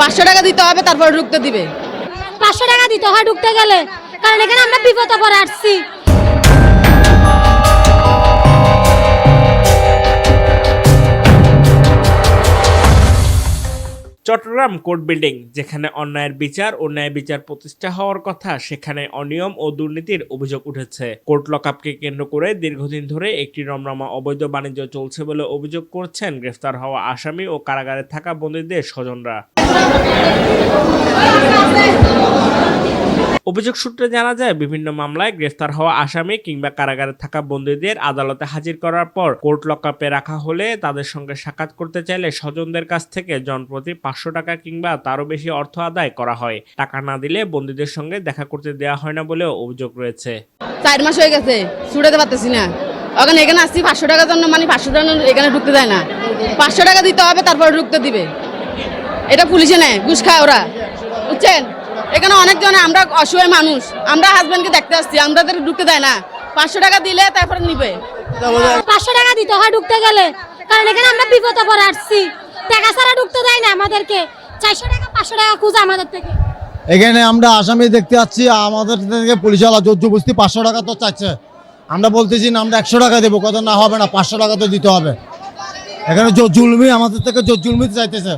পাঁচশো টাকা দিতে হবে তারপর ঢুকতে দিবে। পাঁচশো টাকা দিতে হয় ঢুকতে গেলে। কারণ এখানে আমরা বিপদে পড়ে আসছি। চট্টগ্রাম কোর্ট বিল্ডিং যেখানে অন্যায়ের বিচার ও ন্যায় বিচার প্রতিষ্ঠা হওয়ার কথা সেখানে অনিয়ম ও দুর্নীতির অভিযোগ উঠেছে। কোর্ট লকআপকে কেন্দ্র করে দীর্ঘদিন ধরে একটি রমরমা অবৈধ বাণিজ্য চলছে বলে অভিযোগ করছেন গ্রেফতার হওয়া আসামি ও কারাগারে থাকা বন্দীদের স্বজনরা। অভিযোগ সূত্রে জানা যায়, বিভিন্ন মামলায় গ্রেফতার হওয়া আসামি কিংবা কারাগারে থাকা বন্দীদের আদালতে হাজির করার পর কোর্ট লকআপে রাখা হলে তাদের সঙ্গে সাক্ষাৎ করতে চাইলে স্বজনদের কাছ থেকে জনপ্রতি পাঁচশো টাকা কিংবা তারও বেশি অর্থ আদায় করা হয়। টাকা না দিলে বন্দীদের সঙ্গে দেখা করতে দেওয়া হয় না বলেও অভিযোগ রয়েছে। চার মাস হয়ে গেছে, ছুটাতে পারতেছি না। ওখানে এখানে আসছি পাঁচশো টাকার জন্য মানে পাঁচশো টাকা এখানে ঢুকতে দেয় না। পাঁচশো টাকা দিতে হবে, তারপর ঢুকতে দিবে। এটা পুলিশে নেয় ঘুষ খায় ওরা। বুঝছেন? এখানে অনেকজন আমরা অসহায় মানুষ। আমরা হাজব্যান্ডকে দেখতে আসছি আমাদের ঢুকতে দেয় না। পাঁচশো টাকা দিলে তারপরে নিবে। পাঁচশো টাকা দিতে হয় ঢুকতে গেলে। কারণ এখানে আমরা বিপদে পড়ে আসছি। টাকা ছাড়া ঢুকতে দেয় না আমাদেরকে। চারশো টাকা পাঁচশো টাকা খুঁজে আমাদের থেকে। এখানে আমরা আসামি দেখতে পাচ্ছি আমাদের থেকে পুলিশওয়ালা জোর জবস্তি পাঁচশো টাকা তো চাইছে। আমরা বলতেছি না আমরা একশো টাকা দেবো। কত না হবে না পাঁচশো টাকা তো দিতে হবে। এখানে জোর জুলমি আমাদের থেকে জোর জুলমি চাইতেছে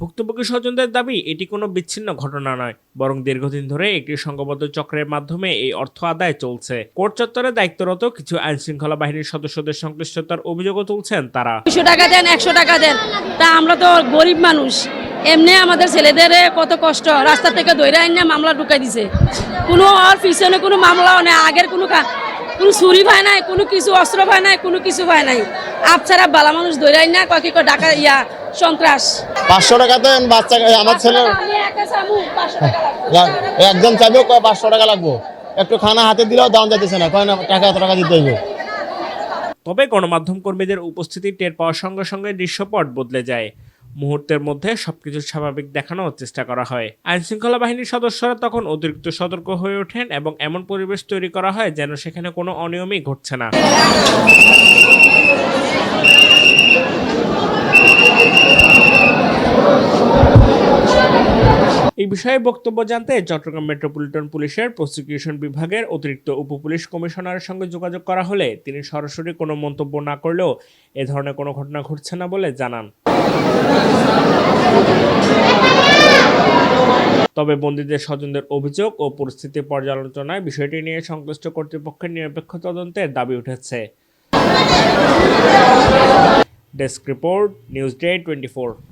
ভুক্তভোগী স্বজনদের দাবি, এটি কোনো বিচ্ছিন্ন ঘটনা নয়, বরং দীর্ঘদিন ধরে একটি সংঘবদ্ধ চক্রের মাধ্যমে এই অর্থ আদায় চলছে। কোর্ট চত্বরে দায়িত্বরত কিছু আইন শৃঙ্খলা বাহিনীর সদস্যদের সংশ্লিষ্টতার অভিযোগও তুলছেন তারা। দুশো টাকা দেন, একশো টাকা দেন, তা আমরা তো গরিব মানুষ। এমনি আমাদের ছেলেদের কত কষ্ট, রাস্তা থেকে দৈরা আইন মামলা ঢুকাই দিছে। কোনো আর পিছনে কোনো মামলাও নেই, আগের কোনো কোনো চুরি পায় নাই, কোনো কিছু অস্ত্র পায় নাই, কোনো কিছু পায় নাই। আপছাড়া বালা মানুষ দৈরা আইন না কয় ডাকা ইয়া সন্ত্রাস। পাঁচশো টাকা দেন বাচ্চা আমার ছেলে আমি একা চামু, পাঁচশো টাকা লাগবে। একজন চাইবেও কয় পাঁচশো টাকা লাগবো? একটু খানা হাতে দিলেও দাম যাইতেছে না কয় না টাকা এত টাকা দিতে হইবে। তবে গণমাধ্যম কর্মীদের উপস্থিতি টের পাওয়ার সঙ্গে সঙ্গে দৃশ্যপট বদলে যায়। মুহূর্তের মধ্যে সবকিছু স্বাভাবিক দেখানোর চেষ্টা করা হয়। আইন শৃঙ্খলা বাহিনীর সদস্যরা তখন অতিরিক্ত সতর্ক হয়ে ওঠেন এবং এমন পরিবেশ তৈরি করা হয় যেন সেখানে কোনো অনিয়মই ঘটছে না। এই বিষয়ে বক্তব্য জানতে চট্টগ্রাম মেট্রোপলিটন পুলিশের প্রসিকিউশন বিভাগের অতিরিক্ত উপপুলিশ কমিশনারের সঙ্গে যোগাযোগ করা হলে তিনি সরাসরি কোনো মন্তব্য না করলেও এ ধরনের কোনো ঘটনা ঘটছে না বলে জানান। তবে বন্দীদের স্বজনদের অভিযোগ ও পরিস্থিতি পর্যালোচনায় বিষয়টি নিয়ে সংশ্লিষ্ট কর্তৃপক্ষের নিরপেক্ষ তদন্তের দাবি উঠেছে। Desk report, news day twenty